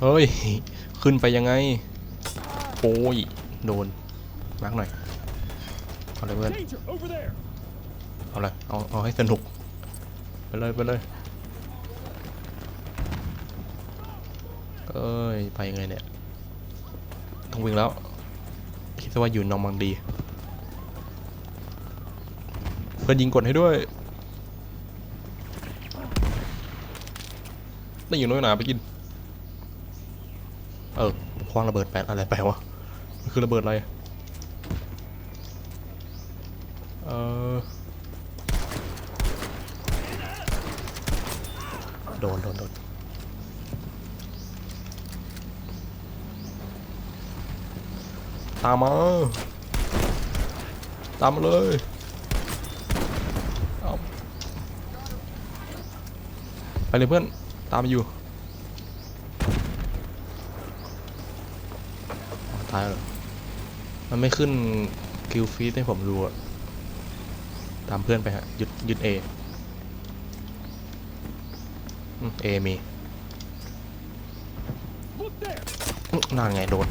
เฮ้ย ขึ้นไปยังไง โอ้ย โดนมาร์กหน่อย เอาเลยเพื่อน เอาเลยเอา เอาให้สนุก ไปเลย ไปเลยเอ้ย ไปยังไงเนี่ย ต้องวิ่งแล้ว คิดว่าอยู่นอร์มังดี เพื่อนยิงกดให้ด้วยได้อยู่น้อยหนาไปกิน เออคว้างระเบิดแปดอะไรไปวะมันคือระเบิดอะไร เออโดนโดนโดนตามมา ตามมาเลยเอาไปเลยเพื่อน ตามมาอยู่ายหรอ มันไม่ขึ้นคิวฟีดให้ผมดูอะตามเพื่อนไปฮะ ยึดยึดเอเอมี Look there. อื้อนั่นไงโดน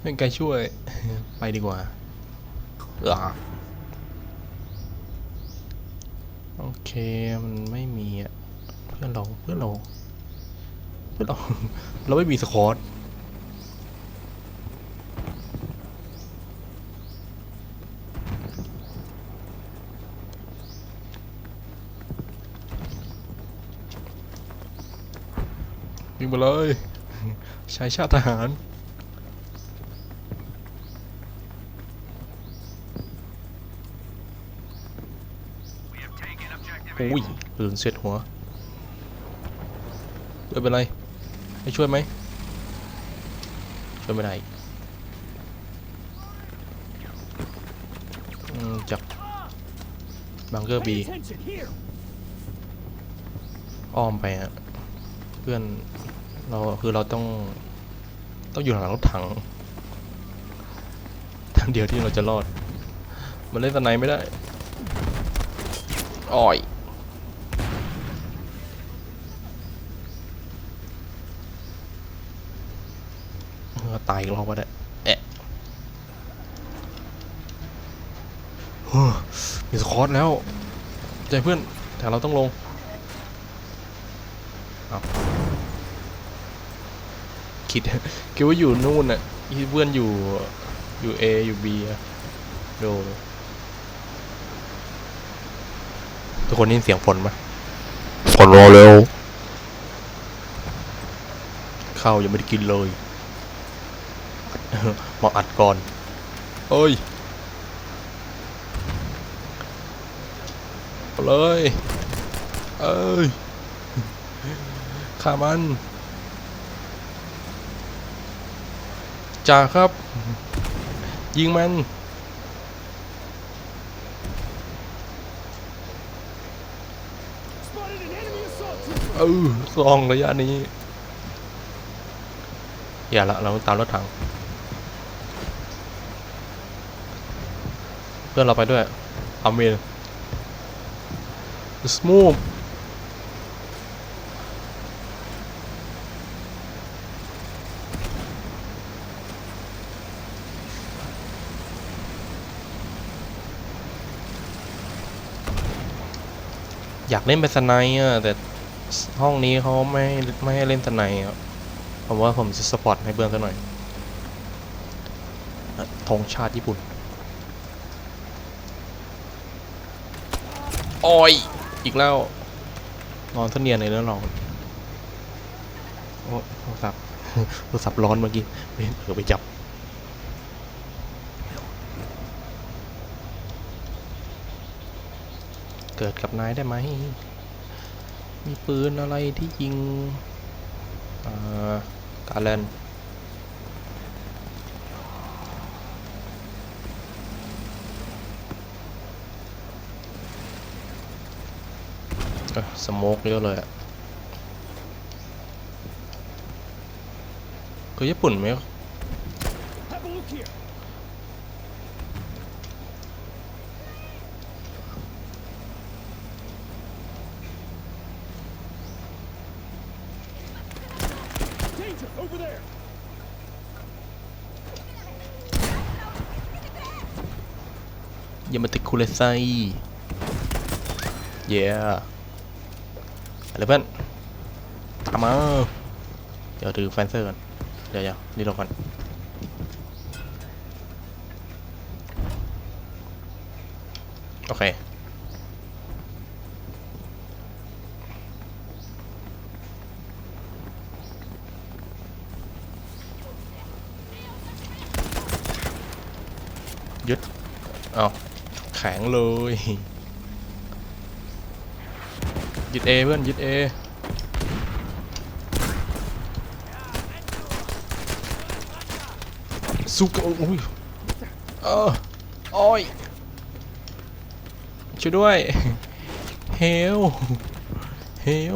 เป็นไกช่วย ไปดีกว่าเออโอเค มันไม่มีอะ พื่อนเราเพื่อนเราเพื่อนเราเราไม่มีสคอตวิ่งมาเลยชายชาติทหารอุ้ยปืนเสร็จหัว ไม่เป็นไร ให้ช่วยไหม ช่วยไม่ได้อีกอืมจากบังเกอร์บีอ้อมไปฮะเพื่อนเราคือเราต้องต้องอยู่หลังรถถังทางเดียวที่เราจะรอด มันเล่นสไนไม่ได้อ้อย เออ ตายอีกรอบก็ได้แอะเฮ้อมีสคอตแล้ว ใจเพื่อนแต่เราต้องลงเอาคิดคิดว่าอยู่นู่นน่ะคิดเพื่อนอยู่อยู่ A อยู่ B อะโดทุกคนได้ยินเสียงฝนไหมฝนรอเร็วข้าวยังไม่ได้กินเลย มาอัดก่อนเอ้ยเอาเลยเอ้ยฆ่ามันจ่าครับ ยิงมัน Spotted an enemy assault trooper. เออซองระยะนี้ อย่าละ เราต้องตามรถถัง พื่อนเราไปด้วยอาเมนสมูฟอยากเล่นเป็นสไนอะแต่ห้องนี้เขาไม่ไม่ให้เล่นสไนอะผมว่าผมจะสปอร์ตให้เพื่อนสักหน่อยธงชาติญี่ปุ่น โอ้ยอีกแล้ว นอนเสนียนเลยนะเราโอ้โทรศัพท์โทรศัพท์ร้อนเมื่อกี้ไม่เผลอไปจับเกิดกับนายได้ไหม มีปืนอะไรที่ยิง อ่า การแลน สโมกเยอะเลยอะคือญี่ปุ่นไหมยามาติคุเลไซเย้ yeah. ะไรเพื่อนตามมาเดี๋ยวถือแฟนเซอร์ก่อน เดี๋ยวเดี๋ยวนี่ลงก่อนโอเคยึดเอาแข็งเลย ยึดเอเพื่อนยึดเอสุกโอ้ยเออโอ้ยช่วยด้วยเฮลเฮล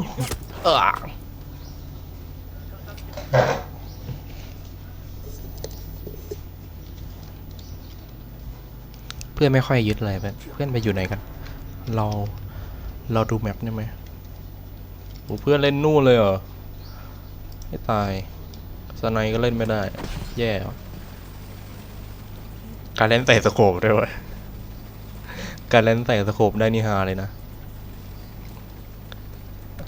เออเพื่อนไม่ค่อยยึดเลยเพื่อนไปอยู่ไหนกัน เรา เราดูแมปได้ไหม โอ้เพื่อนเล่นนู่นเลยเหรอ ไม่ตาย สไนก็เล่นไม่ได้ แย่ว่ะการเล่นใส่สโคปด้วยวะการเล่นใส่สโคปได้นี่ฮาเลยนะ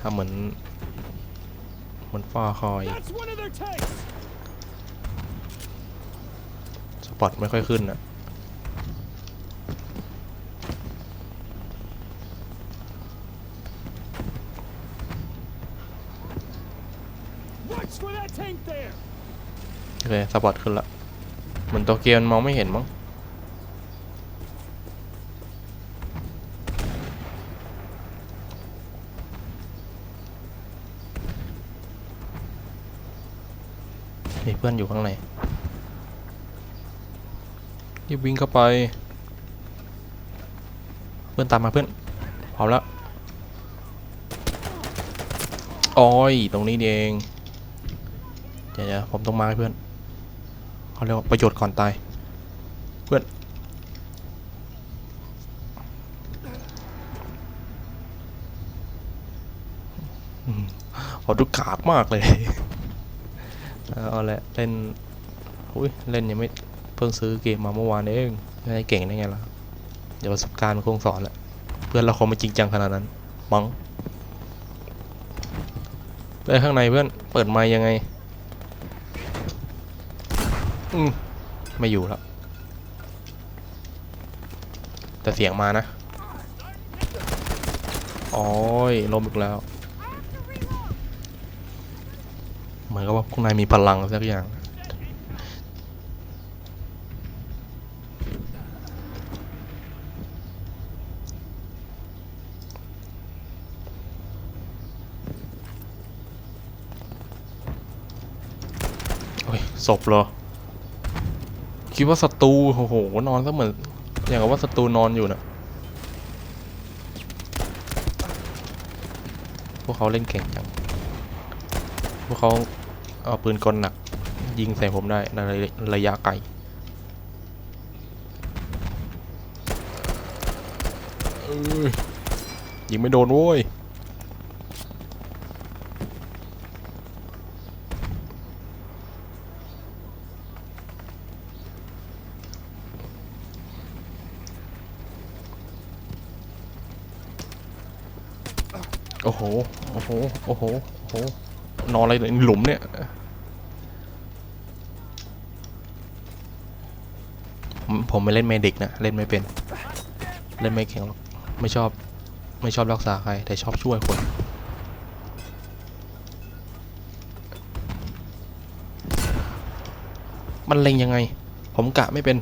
ทำเหมือน เหมือนฟ้าคอย That's one of their tanks. สปอตไม่ค่อยขึ้นอะ Watch เคสปอตขึ้นละเหมือนตัวเกียร์มันมองไม่เห็นมั้งมีเพื่อนอยู่ข้างในรีบวิ่งเข้าไป เพื่อนตามมาเพื่อนพร้อมแล้วอ้อยตรงนี้เองเดี๋ยวผมต้องมาให้เพื่อน เขาเรียกว่าประโยชน์ก่อนตาย เพื่อนอืมขอดูกากมากเลย เอาละเล่น อุ้ย เล่นยังไม่เพิ่งซื้อเกมมาเมื่อวานเองไม่ได้เก่งได้ไงล่ะ เดี๋ยวประสบการณ์มันคงสอนแหละ เพื่อนเราคงไม่จริงจังขนาดนั้น มั้งไปข้างในเพื่อน เปิดไมค์ยังไง อืมไม่อยู่แล้ว แต่เสียงมานะ โอ้ยลมอีกแล้ว เหมือนกับว่าข้างในมีพลังสักอย่าง โอ้ยศพเหรอ คิดว่าศัตรูโอ้โหนอนซะเหมือน อย่างกับว่าศัตรูนอนอยู่นะพวกเขาเล่นเก่งจังพวกเขาเอาปืนกลหนัก ยิงใส่ผมได้ในระยะไกลยิงไม่โดนโว้ย โอ้โห โอ้โห โอ้โห โอ้โห นอนอะไรในหลุมเนี่ย ผมไม่เล่นเมดิกนะ เล่นไม่เป็น เล่นไม่เก่งหรอก ไม่ชอบ ไม่ชอบรักษาใคร แต่ชอบช่วยคน มันเล็งยังไง ผมกะไม่เป็น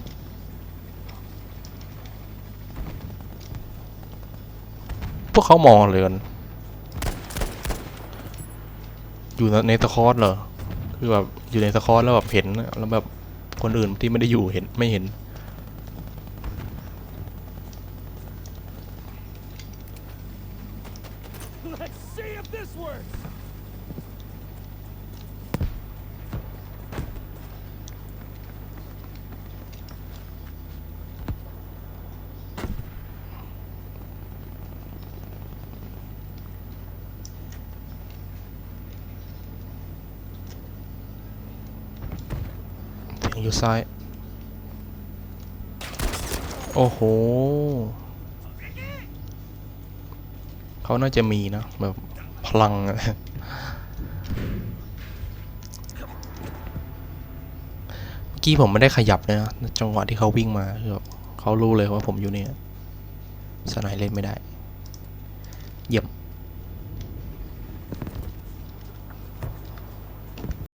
พวกเขามองเลยกัน อยู่ในสคอร์เหรอ คือแบบอยู่ในสคอร์แล้วแบบเห็นแล้วแบบคนอื่นที่ไม่ได้อยู่เห็นไม่เห็นู่ซ้าย โอ้โห เขาน่าจะมีนะแบบพลังเมื่อกี้ผมไม่ได้ขยับเลยนะจังหวะที่เขาวิ่งมาคือเขารู้เลยว่าผมอยู่เนี่ยสไนเล่นไม่ได้ เยี่ยม